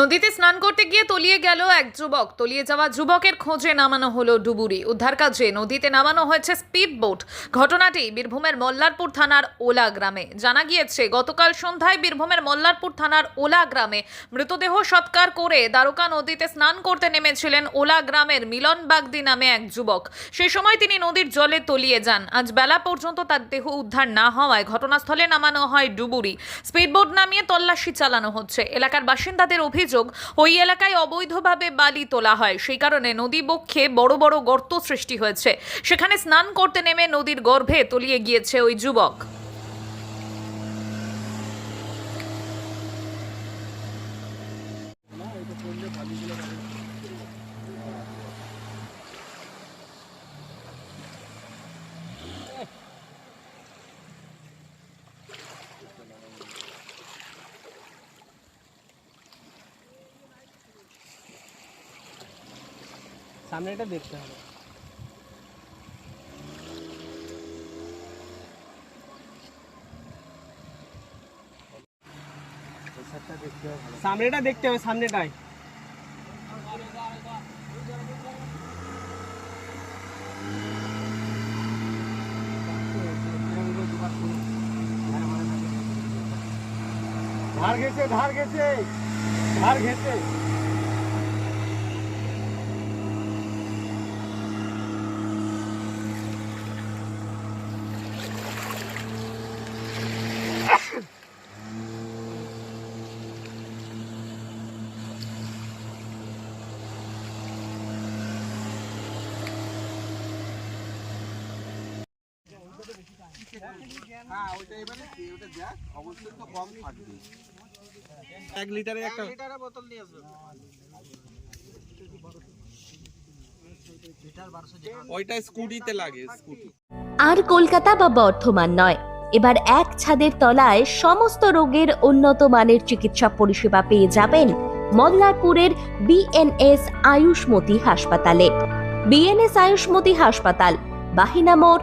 নদীতে স্নান করতে গিয়ে তলিয়ে গেল এক যুবক। তলিয়ে যাওয়া যুবকের খোঁজে নামানো হলো ডুবুরি। উদ্ধার কাজে নদীতে নামানো হয়েছে স্পিড বোট। ঘটনাটি বীরভূমের মল্লারপুর থানার ওলা গ্রামে। জানা গিয়েছে, গতকাল সন্ধ্যায় বীরভূমের মল্লারপুর থানার ওলা গ্রামে মৃতদেহ সৎকার করে দ্বারকা নদীতে স্নান করতে নেমেছিলেন ওলা গ্রামের মিলন বাগদি নামে এক যুবক। সেই সময় তিনি নদীর জলে তলিয়ে যান। আজ বেলা পর্যন্ত তার দেহ উদ্ধার না হওয়ায় ঘটনাস্থলে নামানো হয় ডুবুরি। স্পিডবোট নামিয়ে তল্লাশি চালানো হচ্ছে। এলাকার বাসিন্দাদের অভিযোগ ওই এলাকায় অবৈধভাবে বালি তোলা হয়। সেই কারণে নদী বক্ষে বড় বড় গর্ত সৃষ্টি হয়েছে। সেখানে স্নান করতে নেমে নদীর গর্ভে তলিয়ে গিয়েছে ওই যুবক। সামনেটা দেখতে হবে সামনেটা দেখতে হবে সামনেটাই ধার গেছে ধার গেছে ধার গেছে এক লিটারে একটা বোতল নিয়ে আসবে। ওইটা স্কুটিতে লাগে স্কুটি। আর কলকাতা বা বর্ধমান নয়। এবার এক ছাদের তলায় সমস্ত রোগের উন্নত মানের চিকিৎসা পরিষেবা পেয়ে যাবেন মল্লারপুরের বিএনএস আয়ুষ্মতি হাসপাতালে। বিএনএস আয়ুষ্মতি হাসপাতাল বাহিনা মোড়